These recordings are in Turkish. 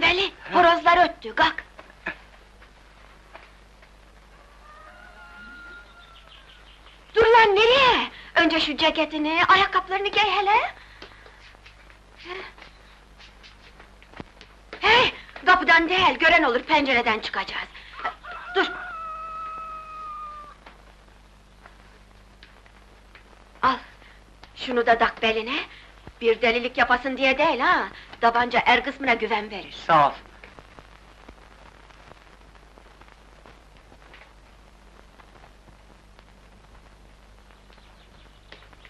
Veli, horozlar öttü, kalk! Dur lan nereye? Önce şu ceketini, ayakkabılarını giy hele! Hey, kapıdan değil, gören olur, pencereden çıkacağız. Dur! Al, şunu da tak beline. Bir delilik yapasın diye değil ha. Tabanca er kısmına güven verir. Sağ ol.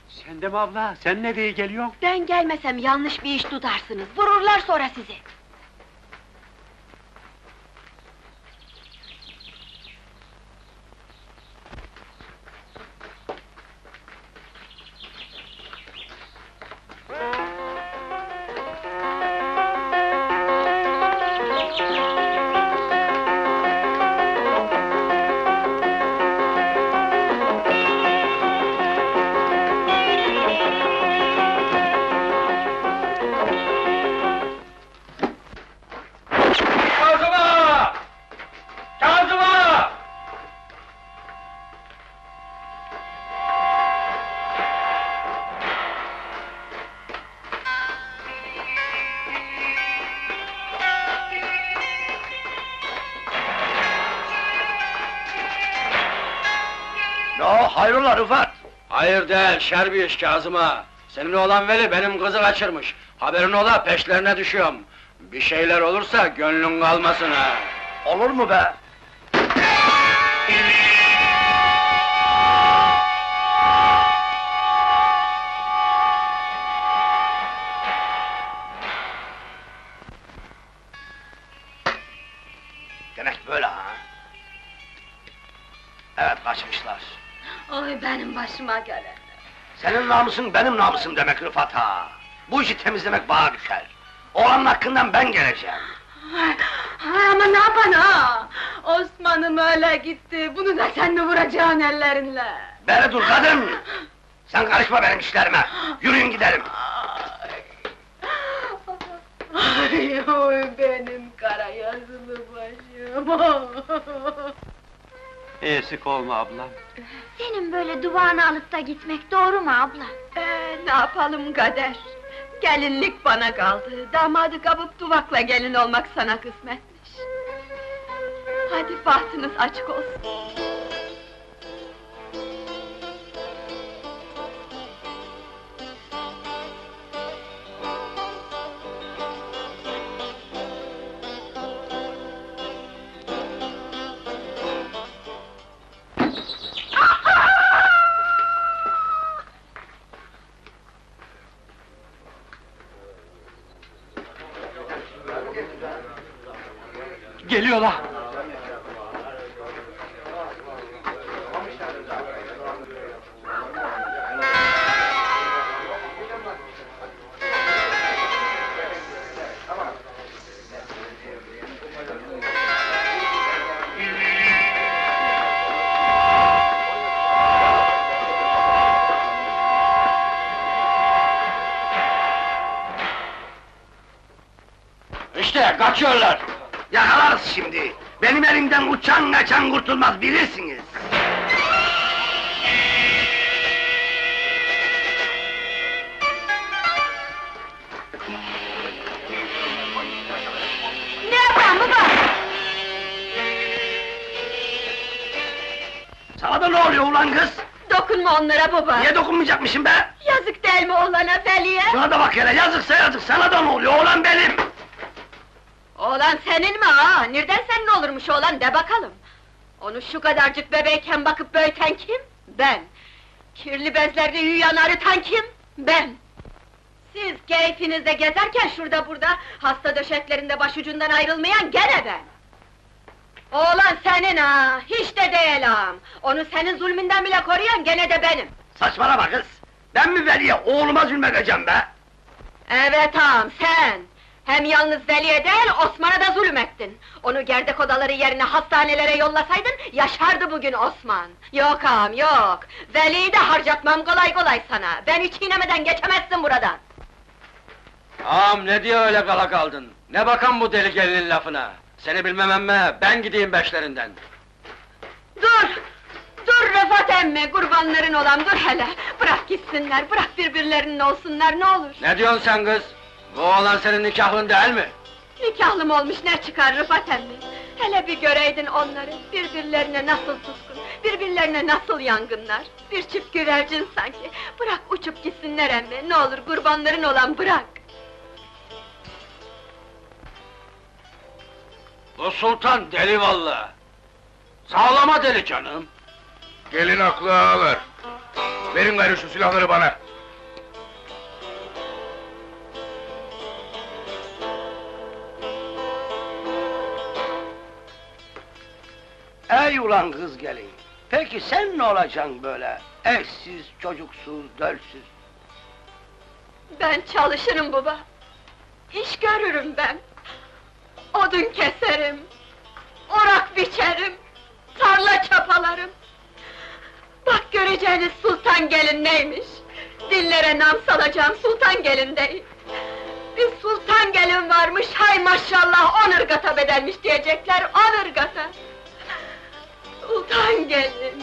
Sen de mi abla? Sen nereye geliyorsun? Ben gelmesem yanlış bir iş tutarsınız. Vururlar sonra sizi. Hayrola Rıfat? Hayır değil, şer bir iş Kazıma. Senin oğlan Veli benim kızı kaçırmış. Haberin ola peşlerine düşüyorum. Bir şeyler olursa gönlün kalmasın ha. Olur mu be? Demek böyle ha? Evet kaçmışlar. Oy benim başıma gelen. Senin namusun benim namusum demek Rıfat ha. Bu işi temizlemek bana düşer. Oğlanın hakkından ben geleceğim. Ay, ay ama ne yapan ha? Osman'ım öyle gitti. Bunu da sen mi vuracaksın ellerinle? Beri dur kadın! Sen karışma benim işlerime. Yürüyün gidelim. Ay oy benim kara yazılı başım. Eksik olma ablam. Senin böyle duvağını alıp da gitmek doğru mu abla? Ee, ne yapalım kader? Gelinlik bana kaldı. Damadı kapıp duvakla gelin olmak sana kısmetmiş. Hadi bahtınız açık olsun. Geliyorlar. İşte kaçıyorlar. Yakalarız şimdi. Benim elimden uçan kaçan kurtulmaz bilirsiniz. Ne yapan baba? Sana da ne oluyor ulan kız? Dokunma onlara baba! Niye dokunmayacakmışım be? Yazık değil mi oğlana Feli'ye? Şuna da bak hele yazıksa yazık sana da ne oluyor oğlan benim. Oğlan senin mi ha? Nereden senin olurmuş oğlan de bakalım! Onu şu kadarcık bebeyken bakıp büyüten kim? Ben! Kirli bezlerde yürüyen arıtan kim? Ben! Siz keyfinizde gezerken şurada burada, hasta döşeklerinde başucundan ayrılmayan gene ben! Oğlan senin ha, hiç de değil ağam! Onu senin zulmünden bile koruyan gene de benim! Saçmalama kız. Ben mi Veli'ye oğluma zulmedeceğim be? Evet ağam, sen! Hem yalnız Veli'ye değil, Osman'a da zulüm ettin! Onu gerdek odaları yerine hastanelere yollasaydın, yaşardı bugün Osman! Yok ağam, yok! Veli'yi de harcatmam kolay kolay sana! Ben hiç iğnemeden geçemezsin buradan! Ağam ne diye öyle kala kaldın? Ne bakan bu deli gelinin lafına? Seni bilmem emme, ben gideyim beşlerinden. Dur! Dur Rıfat emmi, kurbanların olan dur hele! Bırak gitsinler, bırak birbirlerinin olsunlar ne olur! Ne diyorsun sen kız? Bu oğlan senin nikahlın değil mi? Nikahlım olmuş ne çıkar Rıfat emmi? Hele bir göreydin onları, birbirlerine nasıl tutkun, birbirlerine nasıl yangınlar! Bir çift güvercin sanki, bırak uçup gitsinler emmi, ne olur kurbanların olan bırak! Bu sultan deli vallahi. Sağlama deli canım. Gelin aklı ağlar. Verin gayrı şu silahları bana. Ey ulan kız gelin! Peki sen ne olacaksın böyle? Eşsiz, çocuksuz, dölsüz. Ben çalışırım baba. İş görürüm ben. Odun keserim. Orak biçerim. Tarla çapalarım. Bak göreceğiniz sultan gelin neymiş. Dillere nam salacağım sultan gelin değil. Bir sultan gelin varmış, hay maşallah on ırgata bedelmiş diyecekler, on ırgata. Sultan gelin,